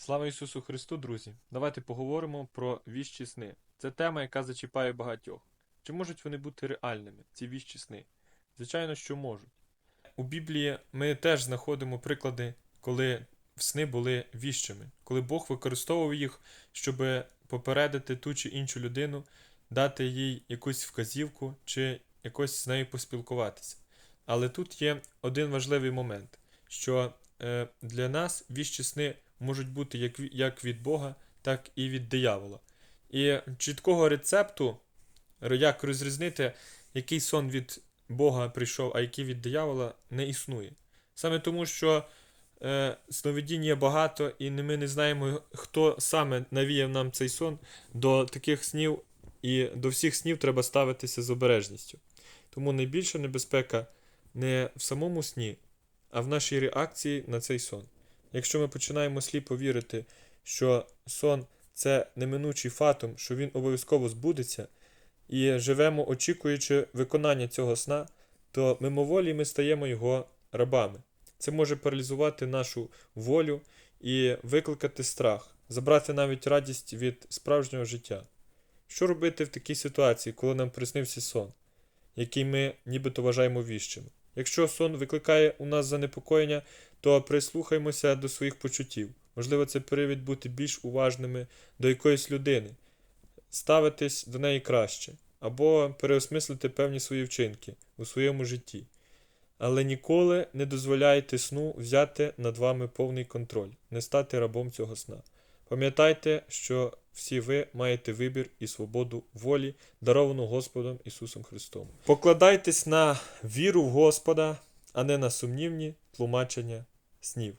Слава Ісусу Христу, друзі! Давайте поговоримо про віщі сни. Це тема, яка зачіпає багатьох. Чи можуть вони бути реальними, ці віщі сни? Звичайно, що можуть. У Біблії ми теж знаходимо приклади, коли сни були віщими, коли Бог використовував їх, щоб попередити ту чи іншу людину, дати їй якусь вказівку чи якось з нею поспілкуватися. Але тут є один важливий момент, що е, для нас віщі сни можуть бути як, як від Бога, так і від диявола. І чіткого рецепту, як розрізнити, який сон від Бога прийшов, а який від диявола, не існує. Саме тому, що е, сновидінь є багато, і ми не знаємо, хто саме навіяв нам цей сон. До таких снів і до всіх снів треба ставитися з обережністю. Тому найбільша небезпека не в самому сні, а в нашій реакції на цей сон. Якщо ми починаємо сліпо вірити, що сон це неминучий фатум, що він обов'язково збудеться, і живемо, очікуючи виконання цього сна, то мимоволі ми стаємо його рабами. Це може паралізувати нашу волю і викликати страх, забрати навіть радість від справжнього життя. Що робити в такій ситуації, коли нам приснився сон, який ми нібито вважаємо віщим? Якщо сон викликає у нас занепокоєння, то прислухаймося до своїх почуттів. Можливо, це привід бути більш уважними до якоїсь людини, ставитись до неї краще, або переосмислити певні свої вчинки у своєму житті. Але ніколи не дозволяйте сну взяти над вами повний контроль, не стати рабом цього сна. Пам'ятайте, що всі ви маєте вибір і свободу волі, даровану Господом Ісусом Христом. Покладайтесь на віру в Господа, а не на сумнівні тлумачення снів.